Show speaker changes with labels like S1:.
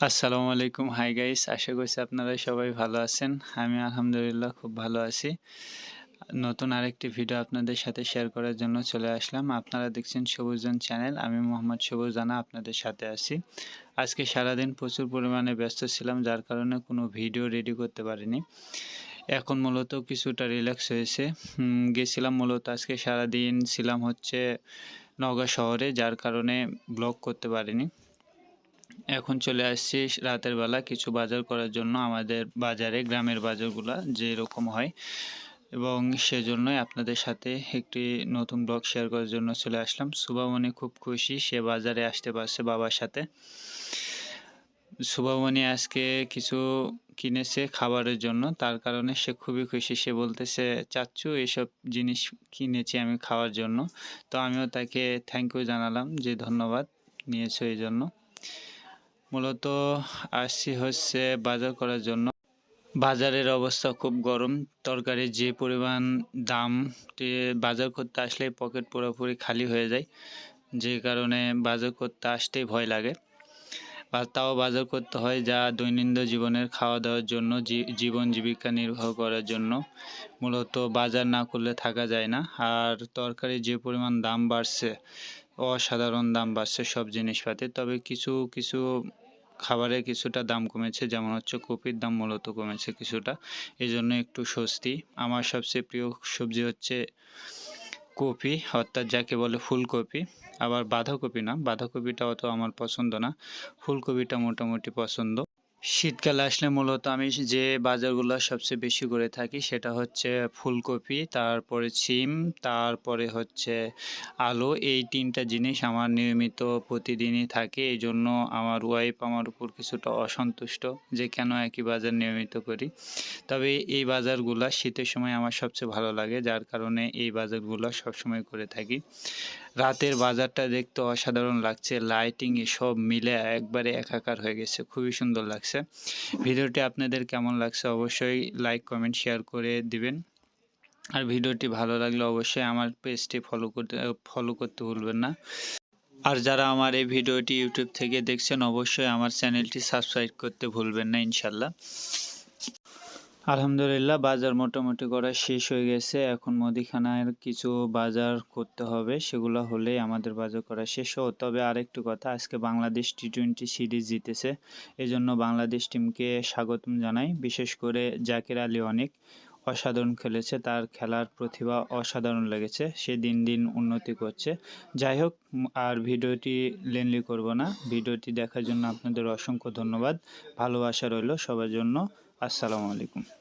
S1: আসসালামু আলাইকুম। Hi guys আশা করছি আপনারা সবাই ভালো আছেন। আমি আলহামদুলিল্লাহ খুব ভালো আছি। নতুন আরেকটি ভিডিও আপনাদের সাথে শেয়ার করার জন্য চলে আসলাম। আপনারা দেখছেন সবুজন চ্যানেল আমি মোহাম্মদ সবুজ জানা আপনাদের সাথে আছি। আজকে সারাদিন প্রচুর পরিমাণে ব্যস্ত ছিলাম, যার কারণে কোনো ভিডিও রেডি করতে পারিনি। এখন মূলত কিছুটা রিল্যাক্স হয়েছে। গেছিলাম মূলত আজকে সারাদিন ছিলাম হচ্ছে নওগাঁ শহরে, যার কারণে ব্লগ করতে পারিনি। এখন চলে আসছি রাতের বেলা কিছু বাজার করার জন্য আমাদের বাজারে, গ্রামের বাজারগুলা যেরকম হয়। এবং সেজন্যই আপনাদের সাথে একটি নতুন ব্লগ শেয়ার করার জন্য চলে আসলাম। সুবামণি খুব খুশি সে বাজারে আসতে পারছে বাবার সাথে। সুবামণি আজকে কিছু কিনেছে খাবারের জন্য, তার কারণে সে খুবই খুশি। সে বলতেছে চাচ্ছু এসব জিনিস কিনেছি আমি খাওয়ার জন্য। তো আমিও তাকে থ্যাংক ইউ জানালাম যে ধন্যবাদ নিয়েছো এই জন্য। মূলত আসছি হচ্ছে বাজার করার জন্য। বাজারের অবস্থা খুব গরম। তরকারির যে পরিমাণ দাম বাজার করতে আসলে পকেট পুরোপুরি খালি হয়ে যায়। যে কারণে বাজার করতে আসতেই ভয় লাগে। আর তাও বাজার করতে হয় যা দৈনন্দিন জীবনের খাওয়া দাওয়ার জন্য জীবন জীবিকা নির্বাহ করার জন্য। মূলত বাজার না করলে থাকা যায় না। আর তরকারির যে পরিমাণ দাম বাড়ছে, অসাধারণ দাম বাড়ছে সব জিনিসপাতি। তবে কিছু কিছু খাবারের কিছুটা দাম কমেছে, যেমন হচ্ছে কপির দাম মূলত কমেছে কিছুটা। এই জন্য একটু স্বস্তি। আমার সবচেয়ে প্রিয় সবজি হচ্ছে কপি, অর্থাৎ যাকে বলে ফুলকপি। আবার বাঁধাকপি না বাঁধাকপিটা অত আমার পছন্দ না। ফুলকপিটা মোটামুটি পছন্দ। শীতকালে আসলে মূলত আমি যে বাজারগুলো সবচেয়ে বেশি করে থাকি সেটা হচ্ছে ফুলকপি, তারপরে সিম, তারপরে হচ্ছে আলু। এই তিনটা জিনিস আমার নিয়মিত প্রতিদিনই থাকে। এই জন্য আমার ওয়াইফ আমার উপর কিছুটা অসন্তুষ্ট যে কেন একই বাজার নিয়মিত করি। তবে এই বাজারগুলো শীতের সময় আমার সবচেয়ে ভালো লাগে, যার কারণে এই বাজারগুলো সবসময় করে থাকি। রাতের বাজারটা দেখতে অসাধারণ লাগছে। লাইটিং সব মিলে একবারে একাকার হয়ে গেছে। খুবই সুন্দর লাগছে। ভিডিওটি আপনাদের কেমন লাগছে অবশ্যই লাইক কমেন্ট শেয়ার করে দিবেন। আর ভিডিওটি ভালো লাগলে অবশ্যই আমার পেজটি ফলো করতে ফলো করতে ভুলবেন না। আর যারা আমার এই ভিডিওটি ইউটিউব থেকে দেখছেন, অবশ্যই আমার চ্যানেলটি সাবস্ক্রাইব করতে ভুলবেন না ইনশাল্লাহ আলহামদুলিল্লাহ, বাজার মোটামুটি করা শেষ হয়ে গেছে। এখন মুদিখানার কিছু বাজার করতে হবে, সেগুলো হলেই আমাদের বাজার করা শেষ ও তবে আরেকটু কথা, আজকে বাংলাদেশ টি টোয়েন্টি সিরিজ জিতেছে। এজন্য জন্য বাংলাদেশ টিমকে স্বাগতম জানাই। বিশেষ করে জাকির আলী অনেক। অসাধারণ খেলেছে, তার খেলার প্রতিভা অসাধারণ লেগেছে, সে দিন দিন উন্নতি করছে। যাই হোক আর ভিডিওটি লেনলি করব না। ভিডিওটি দেখার জন্য আপনাদের অসংখ্য ধন্যবাদ। ভালোবাসা রইল সবার জন্য। আসসালামু আলাইকুম।